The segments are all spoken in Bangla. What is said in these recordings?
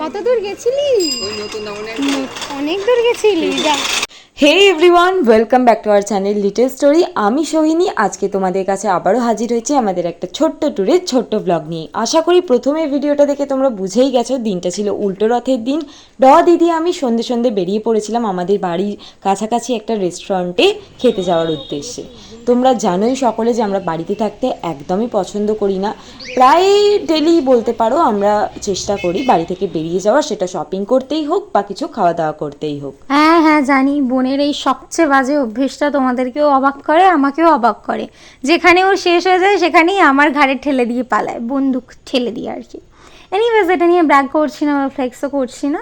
কত দূর গেছিলি? ওই নতুন দমনের অনেক দূর গেছিলি যা। Hey everyone welcome back to our channel little story আমি সোহিনী, আজকে তোমাদের কাছে আবারও হাজির হয়েছি আমাদের একটা ছোট্ট ট্যুরের ছোট্ট ব্লগ নিয়ে। আশা করি প্রথমে ভিডিওটা দেখে তোমরা বুঝেই গেছো, দিনটা ছিল উল্টো রথের দিন। ড দিদি, আমি সন্ধে সন্ধে বেরিয়ে পড়েছিলাম আমাদের বাড়ির কাছাকাছি একটা রেস্টুরেন্টে খেতে যাওয়ার উদ্দেশ্যে। তোমরা জানোই সকলে যে আমরা বাড়িতে থাকতে একদমই পছন্দ করি না। প্রায় ডেলি বলতে পারো আমরা চেষ্টা করি বাড়ি থেকে বেরিয়ে যাওয়া, সেটা শপিং করতেই হোক বা কিছু খাওয়া দাওয়া করতেই হোক। হ্যাঁ হ্যাঁ জানি বোনের এই সবচেয়ে বাজে অভ্যেসটা তোমাদেরকেও অবাক করে, আমাকেও অবাক করে। যেখানে ও শেষ হয়ে যায়, সেখানেই আমার ঘাড়ে ঠেলে দিয়ে পালায়, বন্দুক ঠেলে দিয়ে আর কি। এনিওয়েজ এটা নিয়ে ব্র্যাগ করছি না বা ফ্লেক্সও করছি না।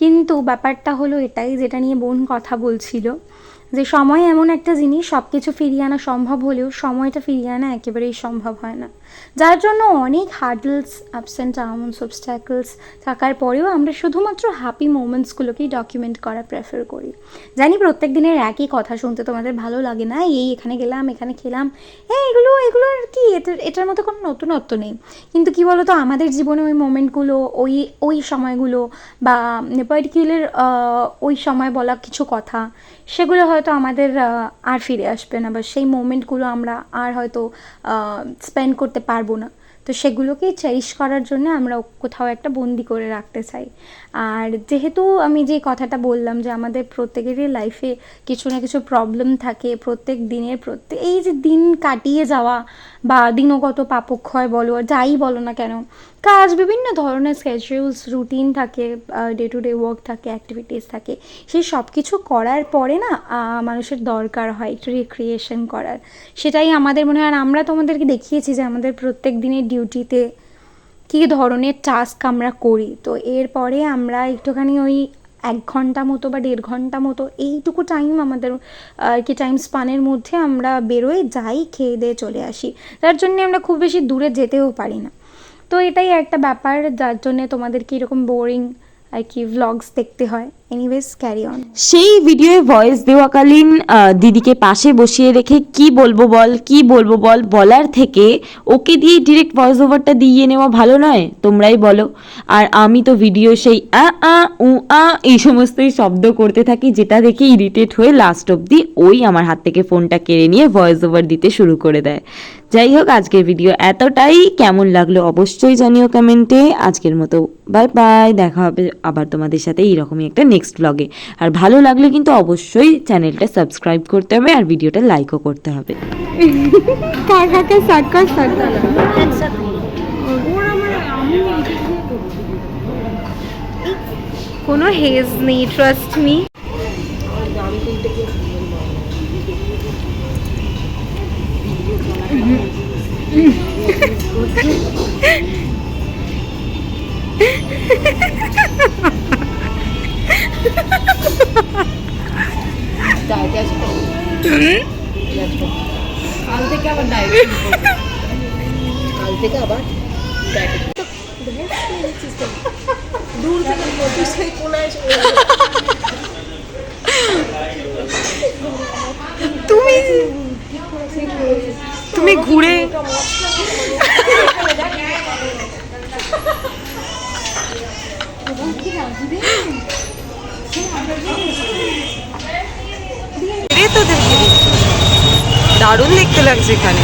কিন্তু ব্যাপারটা হলো এটাই, যেটা নিয়ে বোন কথা বলছিল। যে সময় এমন একটা জিনিস সব কিছু ফিরিয়ে আনা সম্ভব হলেও সময়টা ফিরিয়ে আনা একেবারেই সম্ভব হয় না। যার জন্য অনেক hurdles ups and downs obstacles থাকার পরেও আমরা শুধুমাত্র হ্যাপি মোমেন্টসগুলোকেই ডকুমেন্ট করা প্রেফার করি। জানি প্রত্যেক দিনের একই কথা শুনতে তোমাদের ভালো লাগে না, এই এখানে গেলাম, এখানে খেলাম হ্যাঁ এগুলো এগুলো আর কি, এটার মধ্যে কোনো নতুনত্ব নেই। কিন্তু কি বলতো, আমাদের জীবনে ওই মোমেন্টগুলো ওই ওই সময়গুলো বা পার্টিকুলার ওই সময় বলা কিছু কথা, সেগুলো হয়তো আমাদের আর ফিরে আসবে না বা সেই মোমেন্টগুলো আমরা আর হয়তো স্পেন্ড করতে পারব না। তো সেগুলোকেই চেরিশ করার জন্য আমরা কোথাও একটা বন্দি করে রাখতে চাই। আর যেহেতু আমি যে কথাটা বললাম যে আমাদের প্রত্যেকেরই লাইফে কিছু না কিছু প্রবলেম থাকে, প্রত্যেক দিনের প্রত্যেক, এই যে দিন কাটিয়ে যাওয়া বা দিনগত পাপক্ষয় বলো আর যাই বলো না কেন, কাজ বিভিন্ন ধরনের স্কেডিউলস রুটিন থাকে ডে টু ডে ওয়ার্ক থাকে অ্যাক্টিভিটিস থাকে, সেই সব কিছু করার পরে না মানুষের দরকার হয় একটু রিক্রিয়েশন করার। সেটাই আমাদের মনে হয়, আর আমরা তোমাদেরকে দেখিয়েছি যে আমাদের প্রত্যেক দিনের ডিউটিতে কী ধরনের টাস্ক আমরা করি? তো এরপরে আমরা একটুখানি ওই এক ঘণ্টা মতো বা দেড় ঘণ্টা মতো এইটুকু টাইম আমাদের, আর কি টাইম স্পানের মধ্যে আমরা বেরোই যাই, খেয়ে দিয়ে চলে আসি। তার জন্য আমরা খুব বেশি দূরে যেতেও পারি না। তো এটাই একটা ব্যাপার, যার জন্যে তোমাদেরকে এরকম বোরিং আর কি ভ্লগস দেখতে হয়। এনিওয়েজ ক্যারি অন সেই ভিডিওয়ে ভয়েস দেওয়াকালীন দিদিকে পাশে বসিয়ে রেখে কি বলব বল, কি বলব বল বলার থেকে ওকে দিয়ে ডিরেক্ট ভয়েস ওভারটা দিয়ে নেওয়া ভালো নয়? তোমরাই বলো। আর আমি তো ভিডিও সেই আ আ, উ, আ এই সমস্তই শব্দ করতে থাকি, যেটা দেখে ইরিটেট হয়ে লাস্ট অবধি ওই আমার হাত থেকে ফোনটা কেড়ে নিয়ে ভয়েস ওভার দিতে শুরু করে দেয়। যাই হোক, আজকের ভিডিও এতটাই। কেমন লাগল অবশ্যই জানিও কমেন্টে আজকের মতো বাই বাই দেখা হবে আবার তোমাদের সাথে এইরকমই একটা নেক্সট ব্লগে আর ভালো লাগলে কিন্তু অবশ্যই চ্যানেলটা সাবস্ক্রাইব করতে হবে আর ভিডিওটা লাইকও করতে হবে। কোনো হেজ নেই ট্রাস্ট মি কাল থেকে আবার ডায়েট কাল থেকে আবার ডায়েট দূর থেকে সেই কোনায় তুমি তুমি ঘুরে রে তোদেরকে দারুণ দেখতে লাগছে এখানে।